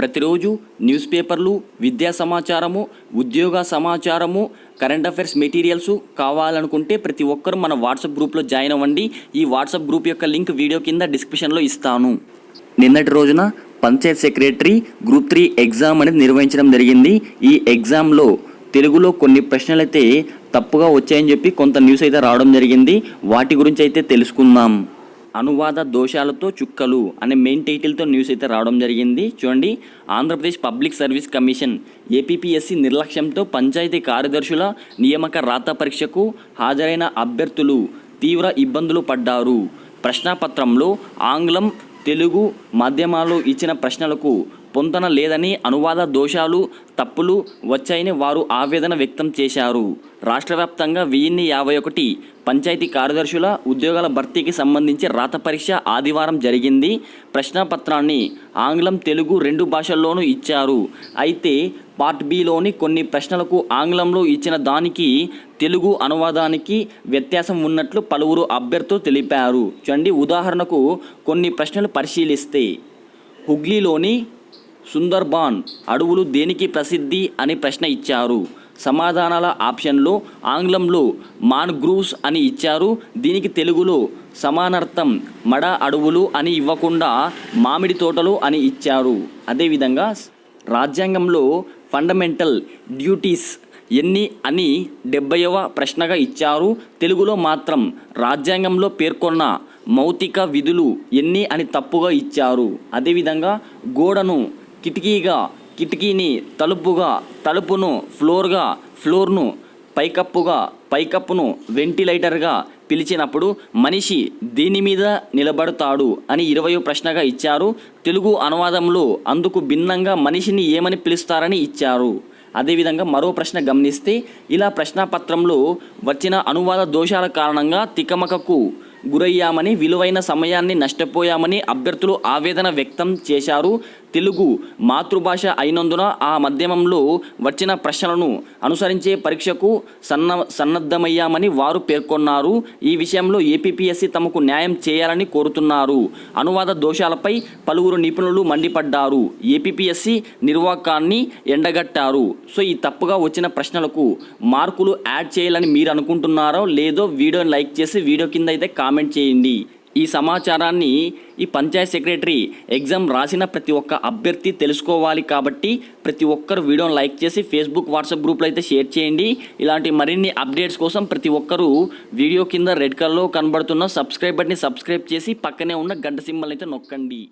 ప్రతిరోజు న్యూస్ పేపర్లు విద్యా సమాచారము ఉద్యోగ సమాచారము కరెంట్ అఫైర్స్ మెటీరియల్స్ కావాలనుకుంటే ప్రతి ఒక్కరూ మన వాట్సాప్ గ్రూప్లో జాయిన్ అవ్వండి. ఈ వాట్సాప్ గ్రూప్ యొక్క లింక్ వీడియో కింద డిస్క్రిప్షన్లో ఇస్తాను. నిన్నటి రోజున panchayat secretary group three exam అనేది నిర్వహించడం జరిగింది. ఈ ఎగ్జామ్లో తెలుగులో కొన్ని ప్రశ్నలు అయితే తప్పుగా వచ్చాయని చెప్పి కొంత న్యూస్ అయితే రావడం జరిగింది. వాటి గురించి అయితే తెలుసుకుందాం. అనువాద దోషాలతో చుక్కలు అనే మెయిన్ టైటిల్తో న్యూస్ అయితే రావడం జరిగింది. చూడండి Andhra Pradesh public service commission APPSC నిర్లక్ష్యంతో పంచాయతీ కార్యదర్శుల నియామక రాత పరీక్షకు హాజరైన అభ్యర్థులు తీవ్ర ఇబ్బందులు పడ్డారు. ప్రశ్నాపత్రంలో ఆంగ్లం తెలుగు మాధ్యమాలు ఇచ్చిన ప్రశ్నలకు పొంతన లేదని అనువాద దోషాలు తప్పులు వచ్చాయని వారు ఆవేదన వ్యక్తం చేశారు. రాష్ట్ర వ్యాప్తంగా వెయ్యిన్ని యాభై ఒకటి పంచాయతీ కార్యదర్శుల ఉద్యోగాల భర్తీకి సంబంధించి రాత పరీక్ష ఆదివారం జరిగింది. ప్రశ్నాపత్రాన్ని ఆంగ్లం తెలుగు రెండు భాషల్లోనూ ఇచ్చారు. అయితే పార్ట్ బిలోని కొన్ని ప్రశ్నలకు ఆంగ్లంలో ఇచ్చిన దానికి తెలుగు అనువాదానికి వ్యత్యాసం ఉన్నట్లు పలువురు అభ్యర్థులు తెలిపారు. చూడండి ఉదాహరణకు కొన్ని ప్రశ్నలు పరిశీలిస్తే హుగ్లీలోని సుందర్బాన్ అడవులు దేనికి ప్రసిద్ధి అని ప్రశ్న ఇచ్చారు. సమాధానాల ఆప్షన్లో ఆంగ్లంలో మాన్గ్రూవ్స్ అని ఇచ్చారు. దీనికి తెలుగులో సమానార్థం మడ అడవులు అని ఇవ్వకుండా మామిడి తోటలు అని ఇచ్చారు. అదేవిధంగా రాజ్యాంగంలో ఫండమెంటల్ డ్యూటీస్ ఎన్ని అని డెబ్బైవ ప్రశ్నగా ఇచ్చారు. తెలుగులో మాత్రం రాజ్యాంగంలో పేర్కొన్న మౌతిక విధులు ఎన్ని అని తప్పుగా ఇచ్చారు. అదేవిధంగా గోడను కిటికీగా కిటికీని తలుపుగా తలుపును ఫ్లోర్గా ఫ్లోర్ను పైకప్పుగా పైకప్పును వెంటిలేటర్గా పిలిచినప్పుడు మనిషి దీని మీద నిలబడతాడు అని ఇరవయో ప్రశ్నగా ఇచ్చారు. తెలుగు అనువాదంలో అందుకు భిన్నంగా మనిషిని ఏమని పిలుస్తారని ఇచ్చారు. అదేవిధంగా మరో ప్రశ్న గమనిస్తే ఇలా ప్రశ్నాపత్రంలో వచ్చిన అనువాద దోషాల కారణంగా తికమకకు గురయ్యామని విలువైన సమయాన్ని నష్టపోయామని అభ్యర్థులు ఆవేదన వ్యక్తం చేశారు. తెలుగు మాతృభాష అయినందున ఆ మాధ్యమంలో వచ్చిన ప్రశ్నలను అనుసరించే పరీక్షకు సన్న సన్నద్ధమయ్యామని వారు పేర్కొన్నారు. ఈ విషయంలో ఏపీపీఎస్సీ తమకు న్యాయం చేయాలని కోరుతున్నారు. అనువాద దోషాలపై పలువురు నిపుణులు మండిపడ్డారు. ఏపీపీఎస్సీ నిర్వాకాన్ని ఎండగట్టారు. సో ఈ తప్పుగా వచ్చిన ప్రశ్నలకు మార్కులు యాడ్ చేయాలని మీరు అనుకుంటున్నారో లేదో వీడియోని లైక్ చేసి వీడియో కింద అయితే కామెంట్ చేయండి. ఈ సమాచారాన్ని ఈ పంచాయత్ సెక్రటరీ ఎగ్జామ్ రాసిన ప్రతి ఒక్క అభ్యర్థి తెలుసుకోవాలి కాబట్టి ప్రతి ఒక్కరు వీడియోని లైక్ చేసి ఫేస్బుక్ వాట్సాప్ గ్రూప్లో అయితే షేర్ చేయండి. ఇలాంటి మరిన్ని అప్డేట్స్ కోసం ప్రతి ఒక్కరూ వీడియో కింద రెడ్ కలర్లో కనబడుతున్న సబ్స్క్రైబ్ బట్ని సబ్స్క్రైబ్ చేసి పక్కనే ఉన్న గంట సింబల్ అయితే నొక్కండి.